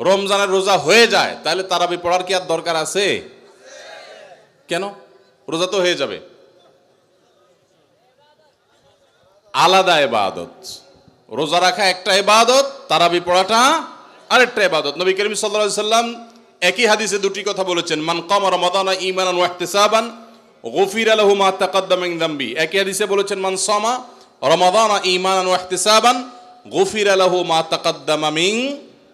রমজানের রোজা হয়ে যায়, তাহলে তারাবি পড়ার কি আর দরকার আছে? কেন? রোজা তো হয়ে যাবে। আলাদা এবাদত রোজা রাখা একটা এবাদত তারাবি পড়াটা আরেকটা এবাদত নবী করিম সাল্লাম একই হাদিসে দুটি কথা বলেছেন, মান কাম রমাদানা ঈমানান ওয়া ইহতিসাবান, গফির লাহু মা তাকাদ্দামা মিন যামবি একই হাদিসে বলেছেন, মান সামা রমাদানা ঈমানান ওয়া ইহতিসাবান, গফির লাহু মা তাকাদ্দামা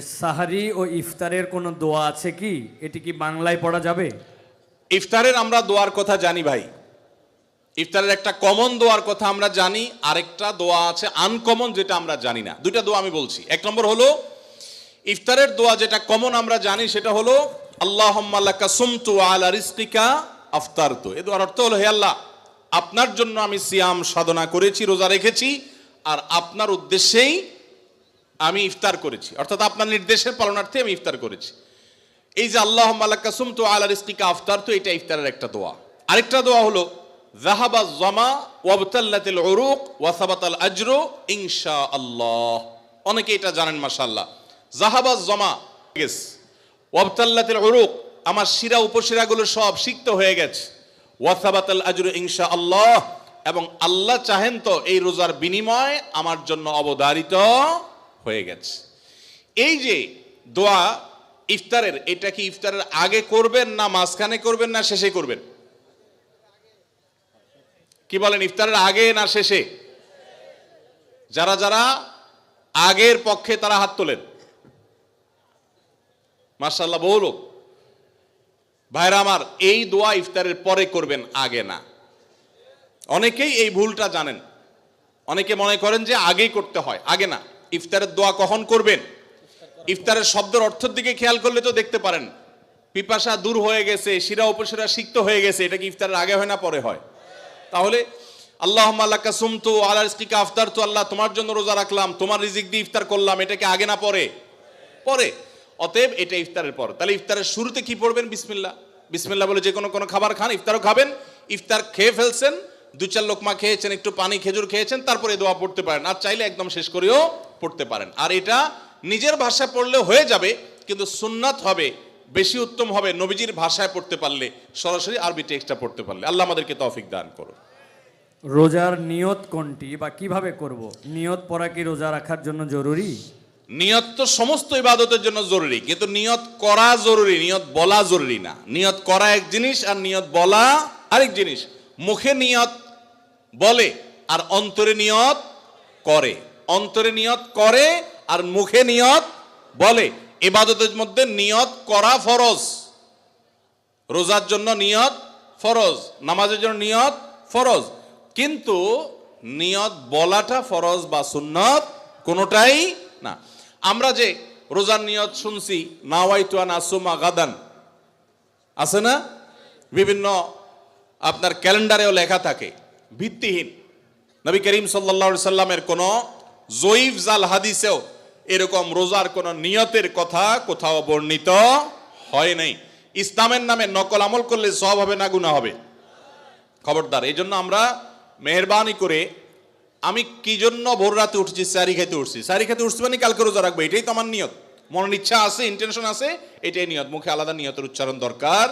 সাহারি ও ইফতারের কোনো দোয়া আছে কি? এটি কি বাংলায় পড়া যাবে? ইফতারের আমরা দোয়ার কথা জানি ভাই। ইফতারের একটা কমন দোয়ার কথা আমরা জানি, আরেকটা দোয়া আছে আনকমন যেটা আমরা জানি না। দুইটা দোয়া আমি বলছি। এক নম্বর হলো, ইফতারের দোয়া যেটা কমন আমরা জানি, সেটা হলো আল্লাহ রিস্তিকা আফতারতু। এ দোয়ার অর্থ হলো, হে আল্লাহ, আপনার জন্য আমি সিয়াম সাধনা করেছি, রোজা রেখেছি, আর আপনার উদ্দেশ্যেই আমি ইফতার করেছি। অর্থাৎ আপনার নির্দেশের পালনার্থে আমি ইফতার করেছি। এই যে আল্লাহ কাসুম তো আলা রিস্তিকা আফতার, তো এটা ইফতারের একটা দোয়া। আরেকটা দোয়া হলো জাহাবা জমা ওয়াবতাল্লাতিল উরুক ওয়াসাবাতাল আজরু ইনশা আল্লাহ অনেকে এটা জানেন, মাশাআল্লাহ। জাহাবা জমা গেছে ওয়াবতাল্লাতিল উরুক, আমার শিরা উপশিরাগুলো সব সিক্ত হয়ে গেছে। ওয়াসাবাতাল আজরু ইনশা আল্লাহ এবং আল্লাহ চাহেন তো এই রোজার বিনিময় আমার জন্য অবধারিত হয়ে গেছে। এই যে দোয়া ইফতারের, এটা কি ইফতারের আগে করবেন না মাঝখানে করবেন না শেষে করবেন? কি বলেন, ইফতারের আগে না শেষে? যারা যারা আগের পক্ষে তারা হাত তোলেন। মার্শাল্লাহ বহু লোক ভাইরা আমার, এই দোয়া ইফতারের পরে করবেন, আগে না। অনেকেই এই ভুলটা জানেন। অনেকে মনে করেন যে আগেই করতে হয়, আগে না। ইফতারের দোয়া কখন করবেন? ইফতারের শব্দের অর্থের দিকে খেয়াল করলে তো দেখতে পারেন। পিপাসা দূর হয়ে গেছে, শিরা উপশিরা সিক্ত হয়ে গেছে, এটা কি ইফতারের আগে হয় না পরে হয়? তাহলে আল্লাহ আল্লাহ সুমতু আল্লাহ রিস্কিকা আফতার তো আল্লাহ তোমার জন্য রোজা রাখলাম, তোমার রিজিক দিয়ে ইফতার করলাম, এটা কি আগে না পরে? পরে। অতএব এটা ইফতারের পর। তাহলে ইফতারের শুরুতে কি পড়বেন? বিসমিল্লা বিসমিল্লা বলে যে কোনো কোনো খাবার খান, ইফতারও খাবেন, ইফতার খেয়ে ফেলছেন, দু চার লোকমা খেয়েছেন, একটু পানি খেজুর খেয়েছেন, তারপরে দোয়া পড়তে পারেন। আর চাইলে একদম শেষ করেও পড়তে পারেন। আর এটা নিজের ভাষায় পড়লে হয়ে যাবে কিন্তু সুন্নাত হবে বেশি উত্তম হবে নবীজির ভাষায় পড়তে পারলে সরাসরি আরবি টেক্সটটা পড়তে পারলে। আল্লাহ আমাদেরকে তৌফিক দান করুন। রোজার নিয়ত কোনটি বা কীভাবে করব? নিয়ত পড়া কি রোজা রাখার জন্য জরুরি? নিয়ত তো সমস্ত ইবাদতের জন্য জরুরি কিন্তু নিয়ত করা জরুরি নিয়ত বলা জরুরি না। নিয়ত করা এক জিনিস আর নিয়ত বলা আরেক জিনিস। মুখে নিয়ত বলে আর অন্তরে নিয়ত করে। অন্তরে নিয়ত করে আর মুখে নিয়ত বলে। ইবাদতের মধ্যে নিয়ত করা ফরজ। রোজার জন্য নিয়ত ফরজ। নামাজের জন্য নিয়ত ফরজ। কিন্তু নিয়ত বলাটা ফরজ বা সুন্নত কোনোটাই না। আমরা যে রোজার নিয়ত শুনছি, নাওয়াইতুয়ান আসুমা গাদান, আছে না? বিভিন্ন আপনার ক্যালেন্ডারেও লেখা থাকে। ভিত্তিহীন। নবী করিম সাল্লা সাল্লামের কোনো জয়ীফ জাল হাদিসেও এরকম রোজার কোনো নিয়তের কথা কোথাও বর্ণিত হয় নাই। ইসলামের নামে নকল আমল করলে সব হবে না গুণা হবে? খবরদার এই জন্য আমরা মেহরবানি করে আমি কি জন্য ভোর রাতে উঠছি, স্যারি খেতে উঠছি? স্যারি খেতে উঠছি মানে কালকে রোজা রাখব, এটাই তো আমার নিয়ত। মনের ইচ্ছা আছে ইন্টেনশন আছে, এটাই নিয়ত। মুখে আলাদা নিয়তের উচ্চারণ দরকার।